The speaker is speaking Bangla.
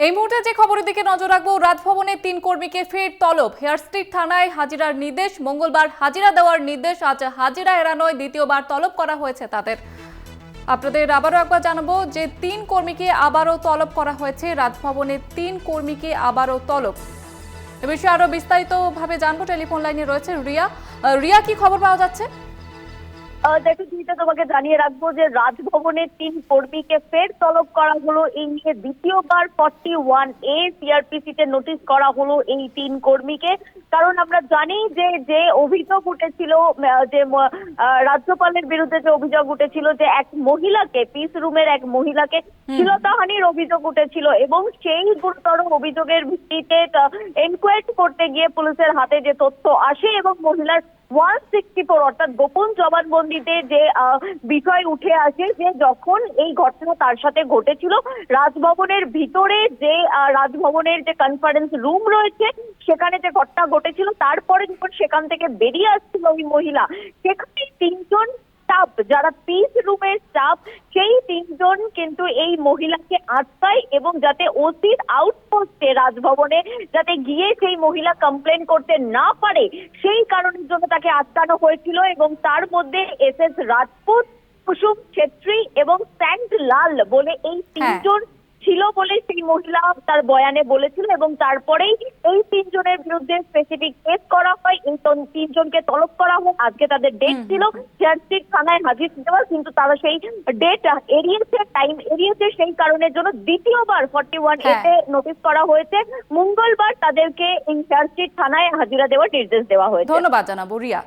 এই মুহূর্তে যে খবরের দিকে নজর রাখব, রাজভবনে তিন কর্মীকে ফের তলব। হেয়ার স্ট্রিট থানায় হাজিরার নির্দেশ, মঙ্গলবার হাজিরা দেওয়ার নির্দেশ, আজ হাজিরা এড়ানোয় দ্বিতীয়বার তলব করা হয়েছে তাদের। আপনাদের আবারও একবার জানাব যে তিন কর্মীকে আবারও তলব করা হয়েছে, রাজভবনে তিন কর্মীকে আবারও তলব। এ বিষয়ে আরও বিস্তারিতভাবে জানব, টেলিফোন লাইনে রয়েছে রিয়া। রিয়া, কি খবর পাওয়া যাচ্ছে? দেখো যেটা তোমাকে জানিয়ে রাখব যে রাজভবনের তিন কর্মীকে ফের তলব করা হলো। এই নিয়ে দ্বিতীয়বার ফর্টি ওয়ান এ সিআরপিসিতে নোটিশ করা হলো এই তিন কর্মীকে। কারণ আমরা জানি যে যে অভিযোগ উঠেছিল যে রাজ্যপালের বিরুদ্ধে যে অভিযোগ উঠেছিল যে এক মহিলাকে পিস রুমের এক মহিলাকে শ্লীলতাহানির অভিযোগ উঠেছিল এবং সেই গুরুতর অভিযোগের ভিত্তিতে এনকোয়ারি করতে গিয়ে পুলিশের হাতে যে তথ্য আসে এবং মহিলার ওয়ান সিক্সটি ফোর অর্থাৎ গোপন জবানবন্দিতে যে বিষয় উঠে আসে যে যখন এই ঘটনা তার সাথে ঘটেছিল রাজভবনের ভিতরে যে রাজভবনের যে কনফারেন্স রুম রয়েছে সেখানে যে ঘটনা ঘটেছিল তারপরে যখন সেখান থেকে বেরিয়ে আসছিল ওই মহিলা সেখানে তিনজন স্টাফ যারা পিস রুমের স্টাফ সেই তিনজন কিন্তু এই মহিলাকে আটকায় এবং যাতে অতীত আউটপোস্টে রাজভবনে যাতে গিয়ে সেই মহিলা কমপ্লেন করতে না পারে সেই কারণের জন্য তাকে আটকানো হয়েছিল এবং তার মধ্যে এস এস রাজপুত কুসুম ছেত্রী এবং স্যান্ট লাল বলে এই তিনজন ছিল বলে সেই মহিলা তার বয়ানে বলেছিল এবং তারপরেই এই তিনজনের বিরুদ্ধে স্পেসিফিক কেস করা হয়। এই তিনজনকে তলব করা হয় আজকে তাদের ডেট ছিল। চার্জশিট থানায় হাজির দেওয়ার কিন্তু তারা সেই ডেট এড়িয়েছে টাইম এড়িয়েছে সেই কারণের জন্য দ্বিতীয়বার ফর্টি ওয়ান হ্যাঁ। এতে নোটিশ করা হয়েছে। মঙ্গলবার তাদেরকে এই চার্জশিট থানায় হাজিরা দেওয়ার নির্দেশ দেওয়া হয়েছে। ধন্যবাদ জানাব রিয়া।